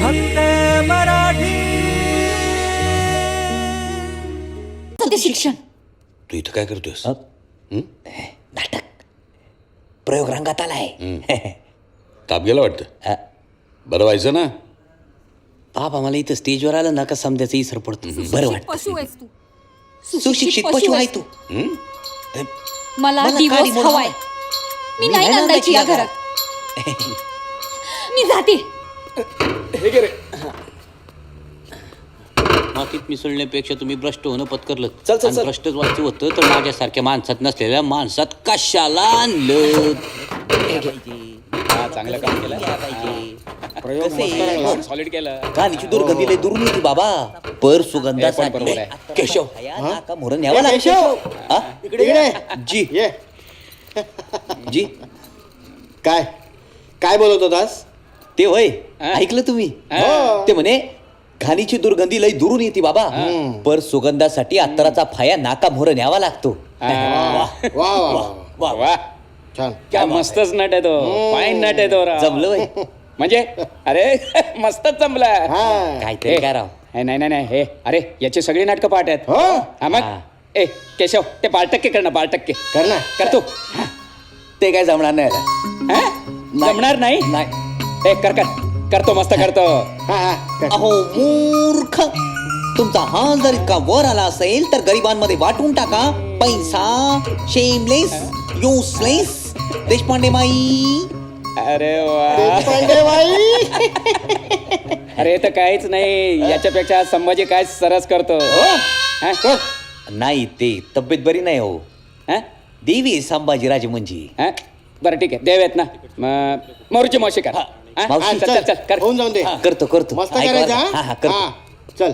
फक्त मराठी. ते शिक्षण. तू इथं काय करतोयस? नाटक. प्रयोग रंगात आलाय. ताप गेला वाटतं? बरं व्हायचं ना? बाबा मला इथं स्टेजवर आलं ना का समजायचं इसर पडतो. बरं वाटतं. पशु आहेस तू. सुशिक्षित पशु आहे तू. मला मला डिवोर्स काळी मुलं हवाय. मी नाही नंदायची या घरात. मी जाते. मातीत मिसळण्यापेक्षा तुम्ही भ्रष्ट होणं पत्करलं. चल, चल, आणि चल. भ्रष्टच व्हायचं होतं तर माझ्यासारख्या माणसात नसलेल्या माणसात कशाला आणलं? चांगलं काम केलं. प्रयोग सॉलिड केलं. गाणीची दुर्गंधी लय दुरून येते बाबा. पर बरोबर आहे. केशव. का मोरण न्यावा लागतो. हा? इकडे जी. ये. जी. काय? काय बोलत होतास? ते होय ऐकलं तुम्ही? ते म्हणे घाणीची दुर्गंधी लय दुरून येते बाबा. पर सुगंधासाठी अत्तराचा फाया नाका मोहर न्यावा लागतो. वा वा वा वा वा छान. काय मस्तच नट आहे तो. फाईन नट आहे तो राव. जमलं वय म्हणजे अरे मस्तच जमला. हा. काहीतरी काय राव. हे, नाही नाही नाही हे. अरे याची सगळी नाटकं पाठ आहेत. हो. हा मग? हा. ए केशव ते पाच टक्के कर ना पाच टक्के कर ना. कर तू. ते काय जमणार नाही आता. हा? जमणार नाही? नाही. ए कर कर. करतो मस्त करतो. हा हा कर. अहो मूर्ख. तुमचा हा जर इतका वर आला असेल तर गरिबांमध्ये वाटून टाका. पैसा शेमलेस युसलेस देशपांडे माई. अरे वा. पांडे बाई अरे तर काहीच नाही. याच्यापेक्षा संभाजी काय सरस करतो. हा? नाही ते तब्येत बरी नाही हो. हा? देवी संभाजीराजे म्हणजे हा? बरं ठीक आहे. देव आहेत ना. मग मोरूची मावशी कर. हा? हा, मावशी, चल चल. चल कर. होऊन जाऊन दे. करतो करतो. मस्त करायचं. हा? हा हा करतो. हा, चल.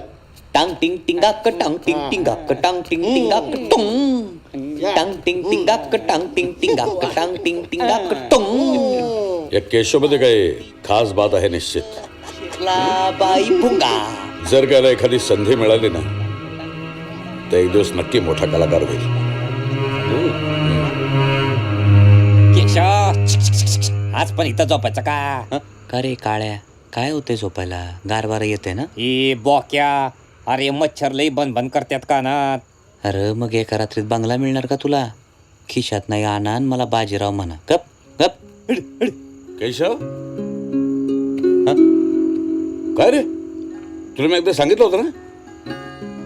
टांग टिंग टिंगाक टांग टिंग टिंगाक टांग टिंग टिंगाक टुंग टांग. टिंग टिंगाक टांग टिंग टिंगाक टांग टिंग टिंगाक टुंग या केशवमध्ये काही खास बात आहे निश्चित. ला बाई भुंगा. जर का याला एखादी संधी मिळाली ना तर एक दिवस नक्की मोठा कलाकार होईल. आज पण इथं झोपायचं का? का रे काळ्या? काय होते झोपायला? गारवार येते ना? ही बॉक्या. अरे मच्छर लई बंद बंद करतात कानात. अरे मग एका रात्रीत बंगला मिळणार का तुला? खिशात नाही आणा आणि मला बाजीराव म्हणा. गप गप. केशव? हा? काय रे? तुला मी एकदा सांगितलं होतं ना?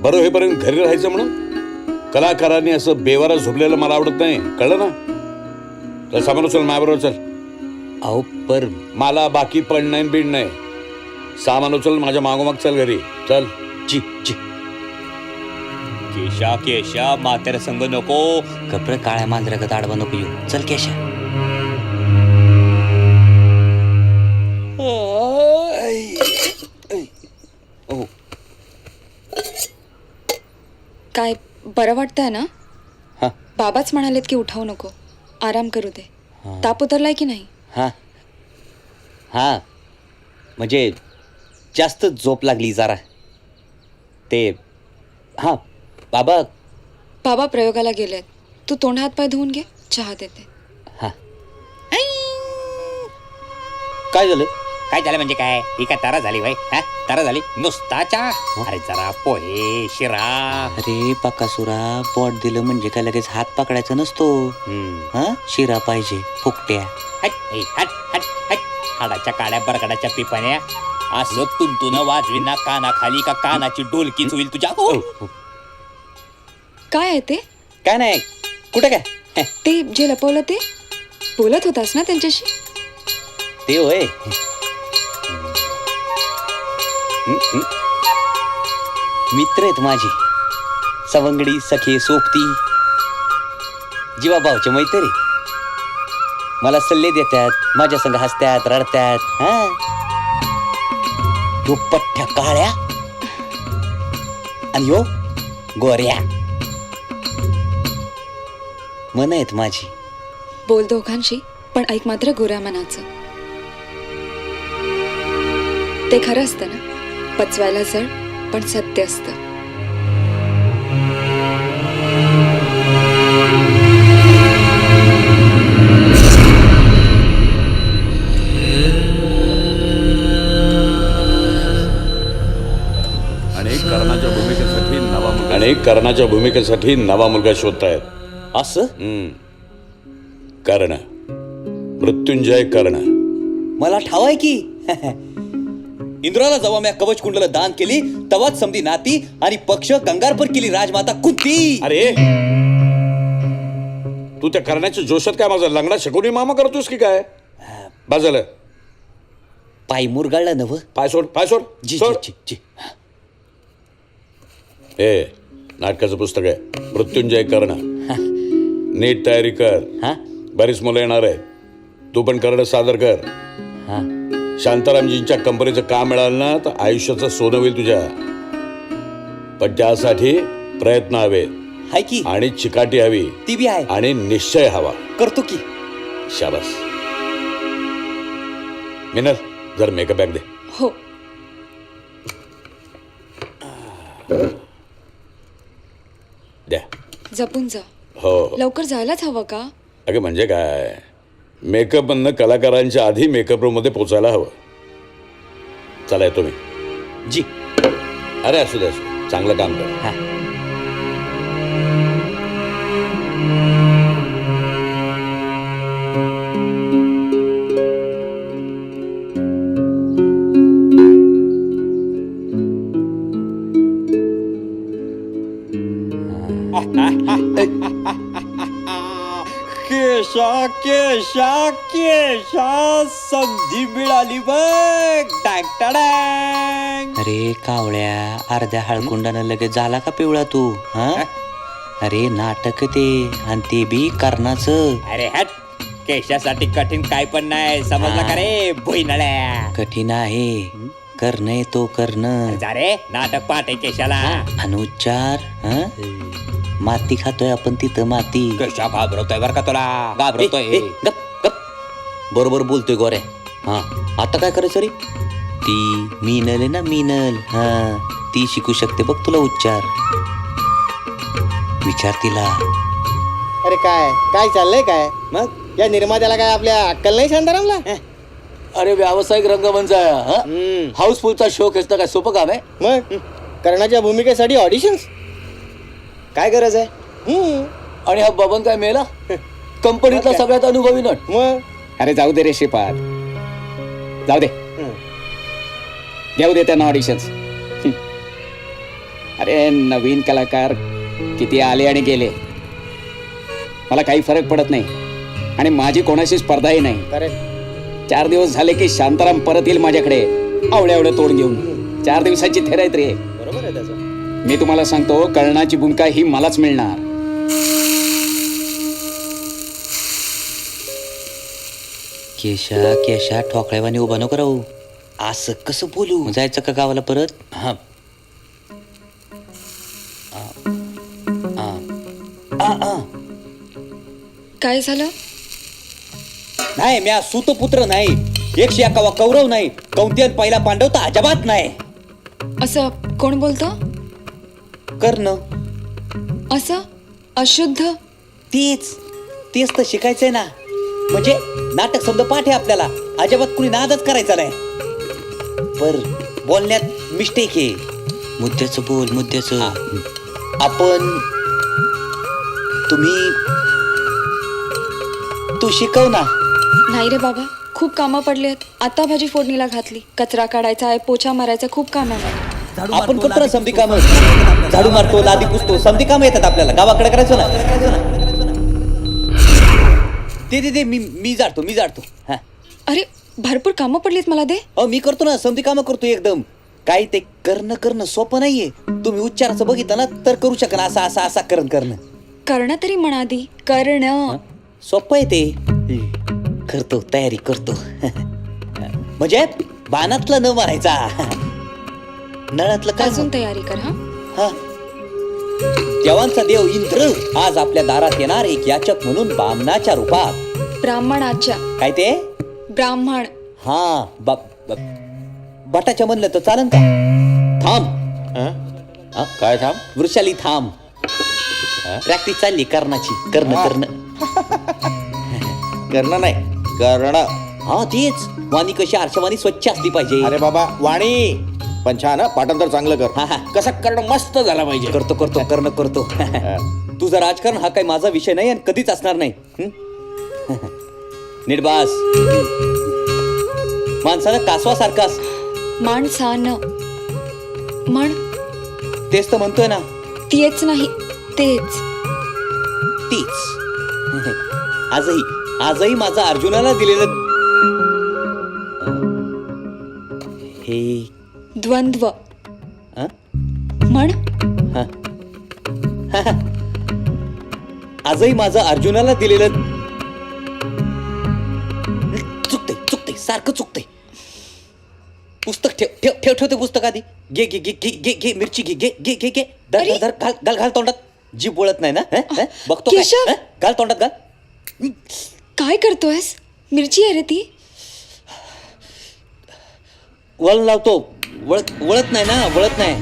बरं होईपर्यंत घरी राहायचं म्हणून? कलाकारांनी असं बेवारा झोपलेलं मला आवडत नाही. कळलं ना? तर सामान उचल माझ्याबरोबर चल. अहो पर मला बाकी पण नाही बीड नाही. सामान उचल माझ्या मागोमाग चल घरी. चल. जी जी. केशा केशा म्हाताऱ्या संग नको. कपडे काळ्या मांजऱ्यागत आडवा नको येऊ. चल केशा. काय बरं वाटतंय ना? हा. बाबाच म्हणालेत की उठावू नको. आराम करू दे. ताप उतरलाय की नाही? हा? हा? म्हणजे जास्त झोप लागली जरा. ते हा बाबा. बाबा प्रयोगाला गेलेत तू तोंड हात पाय धुवून घे चहा देते. हा. काय झालं? काय झालं म्हणजे काय? ही काय तारा झाली भाई हा? तारा झाली. नुसता चहा अरे जरा पोहे शिरा. अरे पकासुरा बोट दिलं म्हणजे काय लगेच हात पकडायचा नसतो. हम्म. हा? शिरा पाहिजे फुकट्या. हट, ए, हट, हट, हट. हाडाच्या काड्या बरगडाच्या पिपाण्या. असं तुंतुन वाजविना कानाखाली का कानाची डोलकीच होईल तुझ्या हो. काय आहे ते? काय नाही कुठे काय? ते जे लपवलं ते? बोलत होतास ना त्यांच्याशी? ते होय. मित्र आहेत माझे. सवंगडी सखे सोबती. जीवाभावचे मैत्री. मला सल्ले देतात माझ्या संग हसतात रडतात हा? ह्यो पठ्ठ्या काळ्या आणि यो गोऱ्या. मन आहेत माझी. बोल दोघांशी पण ऐक मात्र गोऱ्या मनाचं. ते खरं असतं ना? पचवायला जड पण सत्य असतं. कर्णाच्या भूमिकेसाठी नवा मुलगा शोधतायत. असं? कर्ण. मृत्युंजय कर्ण. मला ठाव आहे की. इंद्राला जेव्हा मी कवच कुंडला दान केली तेव्हाच समधी नाती आणि पक्ष गंगारपर केली राजमाता कुंती. अरे! तू त्या करण्याच्या जोशात काय माझा लंगडा शकवणी मामा करतोस की काय? बाजलं पाय मुरगाळलं नव पाय सोड पाय सोड जी जी सोड. जी जी. ए नाटकाचं पुस्तक आहे. मृत्युंजय कर्ण. नीट तयारी कर. हा? बरीच मुलं येणार आहेत. तू पण कर्ण सादर कर. हा. शांतारामजींच्या कंपनीचं काम मिळालं ना तर आयुष्याचं सोनं होईल तुझ्या. पण त्यासाठी प्रयत्न हवेत हाय की? आणि चिकाटी हवी. ती बी आहे. आणि निश्चय हवा. करतो की. शाबास. मिनल जर मेकअप बॅग दे. हो. द्या. जपून जा. हो. लवकर जायलाच हवं का? अगं म्हणजे काय? मेकअप मधनं कलाकारांच्या आधी मेकअप रूममध्ये पोचायला हवं. चला येतो मी. जी. अरे असू दे असू दे. चांगलं काम कर. हा. केशा केशा संधी मिळाली बघ. डांग अरे कावळ्या अर्ध्या हळकुंडानं लगेच झाला का पिवळा तू हा? अरे नाटक ते आणि ते बी कर्णाचं. अरे हट. केशासाठी कठीण काय पण नाही समजलं का रे भुईनळ्या? कठीण आहे. कर्ण तो कर्ण. जा रे नाटक पाठ आहे केशाला. आणि उच्चार हं? माती खातोय आपण तिथं माती. केशा घाबरवतोय बर का तुला? घाबरवतोय. ए, गप गप. बरोबर बोलतोय गोरे हा आता काय करायचं रे? ती मीनल आहे ना मीनल. हा ती शिकू शकते बघ तुला उच्चार. विचार तिला. अरे काय काय चाललंय काय? मग? या निर्मात्याला काय आपल्या अक्कल नाही शांतारामला? अरे व्यावसायिक रंगमंचा हाऊसफुलचा शोक असणं काय सोपं काम आहे? मग? कर्णाच्या भूमिकेसाठी ऑडिशन्स? काय गरज आहे? आणि हा बबन काय मेला? कंपनीतला सगळ्यात अनुभवी नट. मग? अरे जाऊ दे रे श्रीपाद. जाऊ दे. देऊ दे त्यांना ऑडिशन्स अरे नवीन कलाकार किती आले आणि गेले. मला काही फरक पडत नाही. आणि माझी कोणाशी स्पर्धाही नाही. करेक्ट चार दिवस झाले की शांताराम परत येईल माझ्याकडे. आवड्या आवड्या तोड घेऊन. चार दिवसाची थेर आहेत रे बरोबर आहे त्याचं. मी तुम्हाला सांगतो कळणाची भूमिका ही मलाच मिळणार. केशा केशा ठोकळ्यावानी उभा नको राहू. असं कसं बोलू? जायचं का गावाला परत? हा. काय झालं? नाही म्या सुतपुत्र नाही. एकशे एकावा कौरव नाही. कौंतियन पहिला पांडव तर अजाबात नाही. असं कोण बोलतं? कर्ण. असं? अशुद्ध? तेच. तेच तर शिकायचंय ना. म्हणजे नाटक शब्द पाठ आहे आपल्याला. अजिबात कुणी नादच करायचा नाही. पर बोलण्यात मिस्टेक आहे. मुद्द्याचं बोल मुद्द्याचं. आपण तुम्ही तू शिकव ना. नाही रे बाबा. खूप कामं पडली आहेत आता भाजी फोडणीला घातली. कचरा काढायचा आहे पोछा मारायचा खूप काम आहे. आपण करतो ना समधी काम झाडू मारतो लादी पुसतो. समधी काम येतात आपल्याला. गावाकडे करायचो ना ते दे दे. मी मी जाडतो मी जाडतो. हा. अरे भरपूर कामं पडलीत मला दे. अहो मी करतो ना. समधी कामं करतो एकदम. काही ते करणं करणं सोपं नाहीये. तुम्ही उच्चाराचं बघितलं ना तर करू शकना असा असा असा करण करणं. कर्ण तरी म्हणा आधी. कर्ण. सोपं आहे ते. करतो तयारी करतो. म्हणजे बाणातलं न मारायचा. नळातलं काय अजून तयारी कर हा? हा. देवांचा देव इंद्र आज आपल्या दारात येणार एक याचक म्हणून बामणाच्या रूपात. ब्राह्मणाच्या. काय ते? ब्राह्मण. हा ब- ब- बटाच्या म्हणलं तर चालन का? थांब. हा? काय थांब? वृषाली थांब. प्रॅक्टिस चालली कर्णाची. कर्ण कर्ण. करणं नाही करणं. हा तेच. वाणी कशी आरशावाणी स्वच्छ असली पाहिजे. अरे बाबा वाणी. पण छान हा? पाठांतर चांगलं हा, हा. कर कसं करणं मस्त झाला पाहिजे. करतो करतो करणं करतो. तुझं राजकारण हा काही माझा विषय नाही आणि कधीच असणार नाही. हं? नीट बास. कासवासारखाच माणसानं म्हण. तेच तर म्हणतोय ना. तेच नाही तेच. तीच. आजही आजही माझा अर्जुनाला दिलेलं द्वंद्व. हं? म्हण. आजही माझं अर्जुनाला दिलेलं चुकते चुकते सारखं चुकते पुस्तक ठेव ठेव ठेव ठेव ते पुस्तक आधी. घे घे घे घे घे घे मिरची घे घे घे घे घे. धर अरे. धर धर घाल घाल घाल तोंडात. जीभ बोलत नाही ना? हं? हं? बघतो काय? केशव. हं? घाल तोंडात घाल. काय करतोयस? मिरची आहे रे ती. वळण लावतो. वळत वळत नाही ना वळत नाही.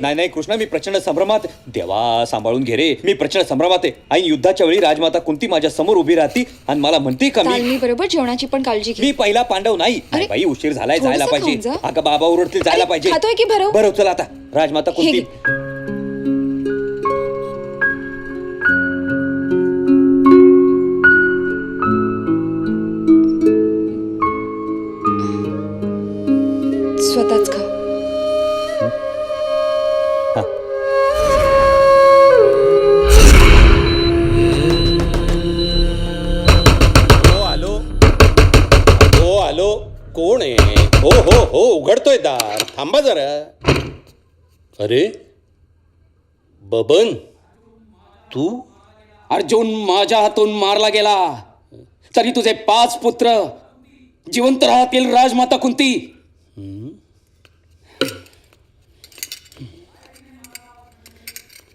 नाही नाही कृष्णा मी प्रचंड संभ्रमात देवा सांभाळून घे रे. मी प्रचंड संभ्रमात आहे. आई युद्धाच्या वेळी राजमाता कुंती माझ्यासमोर उभी राहती आणि मला म्हणते का मी? मी बरोबर जेवणाची पण काळजी मी पहिला पांडव नाही. अरे, बाई उशीर झालाय जायला पाहिजे. अगं बाबा ओरडतील जायला पाहिजे. की भरव? बरं चल आता. राजमाता कुंती. थांबा जरा. अरे बबन तू? अर्जुन माझ्या हातून मारला गेला. तरी तुझे पाच पुत्र जिवंत राहतील राजमाता कुंती.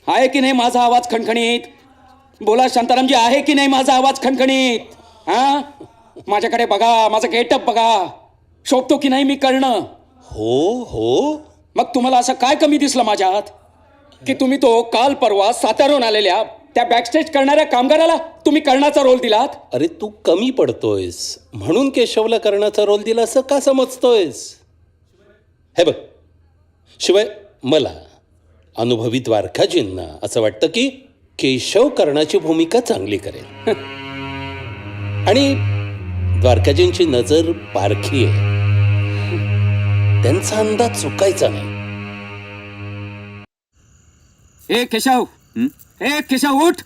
आहे की नाही माझा आवाज खणखणीत? बोला शांतारामजी आहे की नाही माझा आवाज खणखणीत? हा? माझ्याकडे बघा माझं गेटअप बघा. शोभतो की नाही मी करणं? हो हो. मग तुम्हाला असं काय कमी दिसलं माझ्यात की तुम्ही तो काल परवा सातारून आलेल्या त्या बॅकस्टेज करणाऱ्या कामगाराला तुम्ही कर्णाचा रोल दिलात अरे तू कमी पडतोयस. म्हणून केशवला कर्णाचा रोल दिला असं का समजतोयस? हे बघ. शिवाय मला अनुभवी द्वारकाजींना असं वाटतं की केशव कर्णाची भूमिका चांगली करेल. आणि द्वारकाजींची नजर पारखी आहे. त्यांचा अंदाज चुकायचा नाही ए केशव ए केशव उठ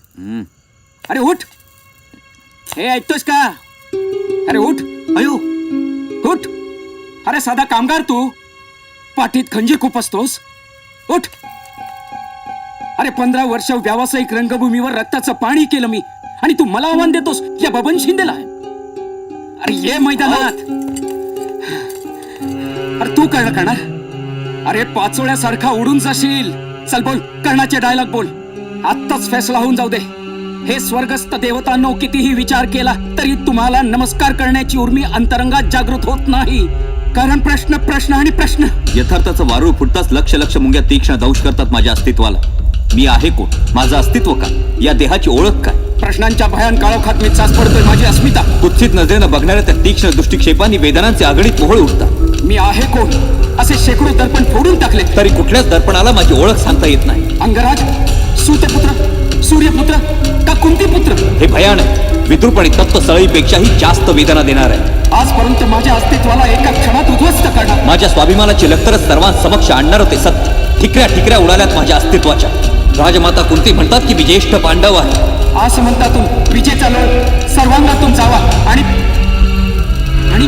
अरे उठ हे ऐकतोस का अरे उठ अयो उठ अरे साधा कामगार तू पाठीत खंजीर खूप असतोस उठ अरे पंधरा वर्ष व्यावसायिक रंगभूमीवर रक्ताचं पाणी केलं मी आणि तू मला आव्हान देतोस या बबन शिंदेला अरे ये मैदानात काय करणार अरे पाचोळ्यासारखा उडून जाशील. चल बोल कर्णाचे डायलॉग बोल. आत्ताच फैसला होऊन जाऊ दे. हे स्वर्गस्थ देवतांनो कितीही विचार केला तरी तुम्हाला नमस्कार करण्याची उर्मी अंतरंगात जागृत होत नाही. कारण प्रश्न प्रश्न आणि प्रश्न. यथार्थाचं वारूळ फुटताच लक्ष लक्ष मुंग्या तीक्ष्ण दंश करतात माझ्या अस्तित्वाला. मी आहे कोण? माझं अस्तित्व का या देहाची ओळख काय? प्रश्नांच्या भयान काळोखात मी चाच पडतोय माझी अस्मिता. कुत्सित नजरेनं बघणाऱ्या त्या तीक्ष्ण दृष्टिक्षेपांनी वेदनांचे आगळीत मोहळ उठतात मी आहे कोण? असे शेकडो दर्पण फोडून टाकले. तरी कुठल्याच दर्पणाला माझी ओळख सांगता येत नाही. अंगराज सूतपुत्र सूर्यपुत्र का कुंतीपुत्र? हे भयान आहे विद्रूप आणि तत्व सळईपेक्षाही जास्त वेदना देणार आहे. आजपर्यंत माझ्या अस्तित्वाला एका क्षणात उद्ध्वस्त करणार. माझ्या स्वाभिमानाची लक्तरच सर्वांसमक्ष आणणार होते सत्य. ठिकऱ्या ठिकऱ्या उडाल्यात माझ्या अस्तित्वाच्या. राजमाता कुंती म्हणतात की मी ज्येष्ठ पांडव आहे. असं म्हणतातून विजेचा लोळ सर्वांगातून जावा आणि आणि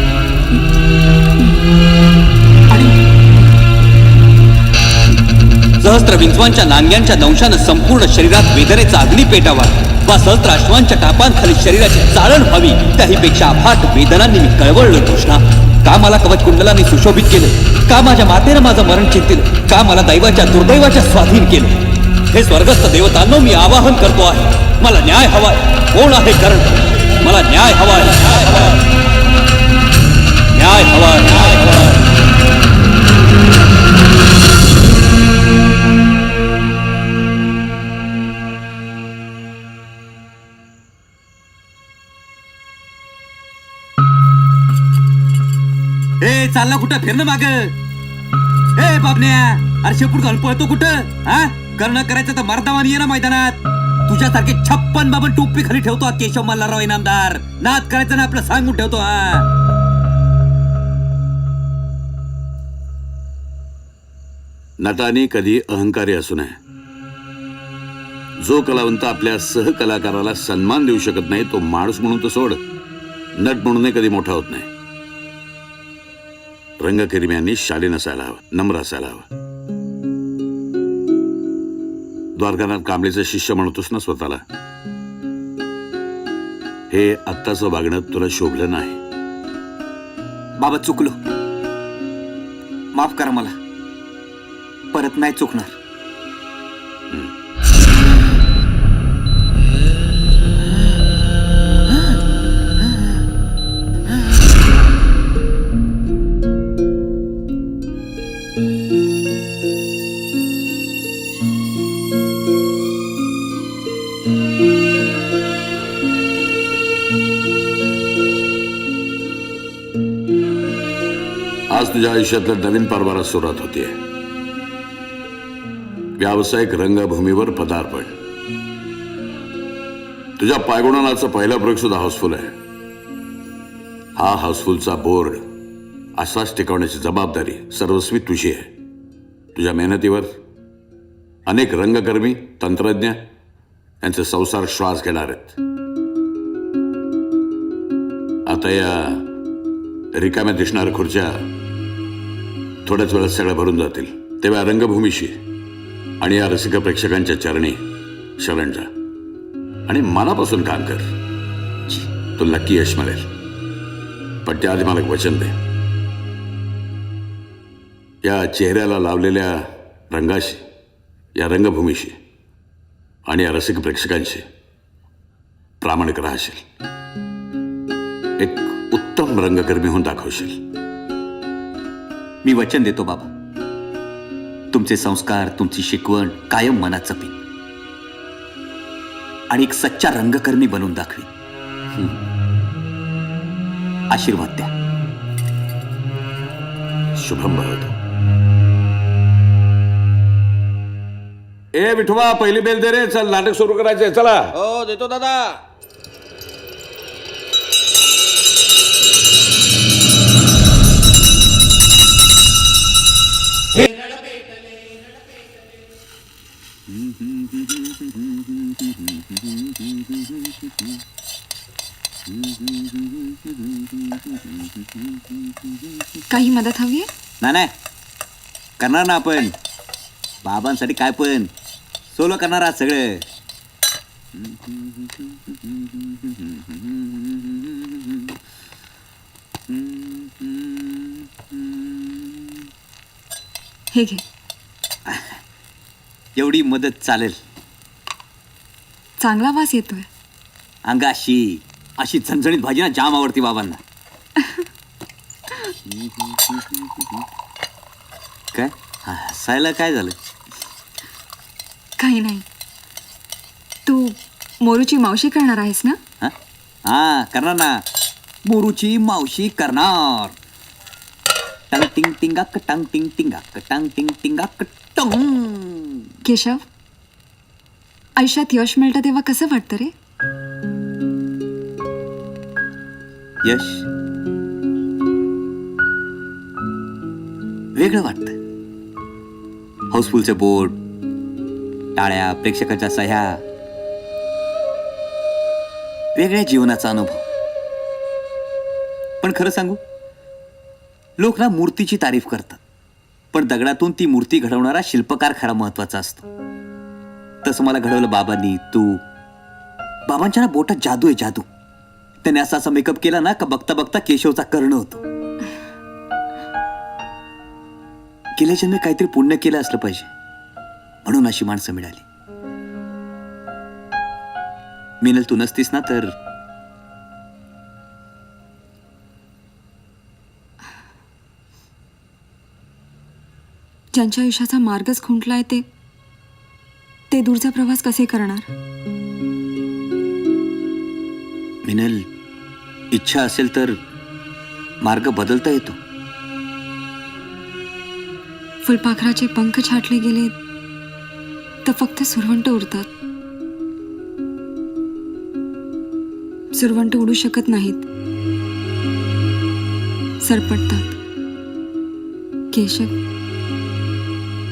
सहस्त्र विंचवांच्या नांग्यांच्या दंशानं संपूर्ण शरीरात वेदनेचा अग्नी पेटावा. वा सहस्त्र अश्वांच्या टापांखाली शरीराची चाळण व्हावी. त्याहीपेक्षा अफाट वेदनांनी मी कळवळलो कृष्णा का मला कवच कुंडलांनी सुशोभित केलं? का माझ्या मातेनं माझं मरण चिंतिलं? का मला दैवाच्या दुर्दैवाच्या स्वाधीन केलं? हे स्वर्गस्थ देवतांनो मी आवाहन करतो आहे. मला न्याय हवाय. कोण आहे कर्ण? मला न्याय हवाय. न्याय हवाय. न्याय हवाय ए चालला कुठं? फिरणं माग. बाबण्या. अरे शेपूट घालून पळतो कुठं? हा? करणं करायचं तर मर्दावान ये ना मैदानात. तुझ्यासारखे छप्पन बाबन टोपी खाली ठेवतो हा केशव मल्हारराव इनामदार. नाद करायचं ना आपलं सांगून ठेवतो हा. नटाने कधी अहंकारी असू नये. जो कलावंत आपल्या सहकलाकाराला सन्मान देऊ शकत नाही तो माणूस म्हणून तो सोड. नट म्हणूनही कधी मोठा होत नाही. रंगकर्मी यांनी शालीन असायला हवं नम्र असायला हवं. द्वारकानाथ कांबळेचं शिष्य म्हणतोस ना स्वतःला? हे आत्ताचं वागणं तुला शोभलं नाही. बाबा चुकलो. माफ करा मला. परत नाही चुकणार. आज तुझ्या आयुष्यातल्या नवीन परवारात सुरुवात होतीये. व्यावसायिक रंगभूमीवर पदार्पण. तुझ्या पायगुणानाचा पहिला प्रयोग सुद्धा हाऊसफुल आहे. हा हाऊसफुलचा बोर्ड असाच टिकवण्याची जबाबदारी सर्वस्वी तुझी आहे. तुझ्या मेहनतीवर अनेक रंगकर्मी तंत्रज्ञ यांचे संसार श्वास घेणार आहेत. आता या रिकाम्या दिसणाऱ्या खुर्च्या थोड्याच वेळात सगळ्या भरून जातील. तेव्हा रंगभूमीशी आणि या रसिक प्रेक्षकांच्या चरणी शरण जा. आणि मनापासून काम कर. तो नक्की यश मिळेल. पण त्याआधी मला एक वचन दे. या चेहऱ्याला लावलेल्या रंगाशी या रंगभूमीशी आणि या रसिक प्रेक्षकांशी प्रामाणिक राहशील. एक उत्तम रंगकर्मी होऊन दाखवशील. मी वचन देतो बाबा. तुमचे संस्कार तुमची शिकवण कायम मनात जपीन. आणि एक सच्चा रंगकर्मी बनून दाखवीन. हं. आशीर्वाद द्या. शुभम भवत ए विठोबा पहिली बेल दे रे. चल नाटक सुरू करायचंय. चला. हो देतो दादा. काही मदत हवी आहे? नाही नाही करणार ना आपण. बाबांसाठी काय पण. सोलो करणार आज सगळं. हे घे. एवढी मदत चालेल. चांगला वास येतोय. अंगाशी अशी झणझणीत भाजी ना जाम आवडती बाबांना. काय? हसायला काय झालं? काही नाही. तू मोरूची मावशी करणार आहेस ना? हा? हा करणार ना. मोरूची मावशी करणार. टंग टिंग टिंगाक टंग टिंग टिंगाक टंग टिंग टिंगाक टंग. केशव आयुष्यात यश मिळतं तेव्हा कसं वाटतं रे? यश. वेगळं वाटतं हाऊसफुलचे बोर्ड टाळ्या प्रेक्षकाच्या सह्या. वेगळ्या जीवनाचा अनुभव. पण खरं सांगू लोक ना मूर्तीची तारीफ करतात. पण दगडातून ती मूर्ती घडवणारा शिल्पकार खरा महत्त्वाचा असतो. तसं मला घडवलं बाबांनी तू बाबांच्या ना बोटात जादू आहे जादू. त्याने असा असा मेकअप केला ना का बघता बघता केशवचा कर्ण होतो. गेल्या जन्मी काहीतरी पुण्य केलं असलं पाहिजे. म्हणून अशी माणसं मिळाली. मिनल तू नसतीस ना तर? ज्यांच्या आयुष्याचा मार्गच खुंटलाय ते ते दूरचा प्रवास कसे करणार? मिनल इच्छा असेल तर मार्ग बदलता येतो. फुलपाखराचे पंख छाटले गेले तर फक्त सुरवंट उरतात सुरवंट उडू शकत नाहीत. सरपटतात. केशव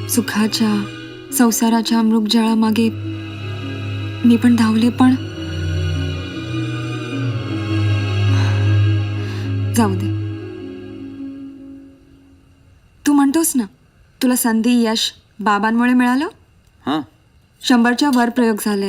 सुखाच्या संसाराच्या मृगजाळामागे मी पण धावले पण जाऊ दे. तू म्हणतोस ना तुला संधी यश बाबांमुळे मिळालं? हां. शंभरच्या वर प्रयोग झालेत.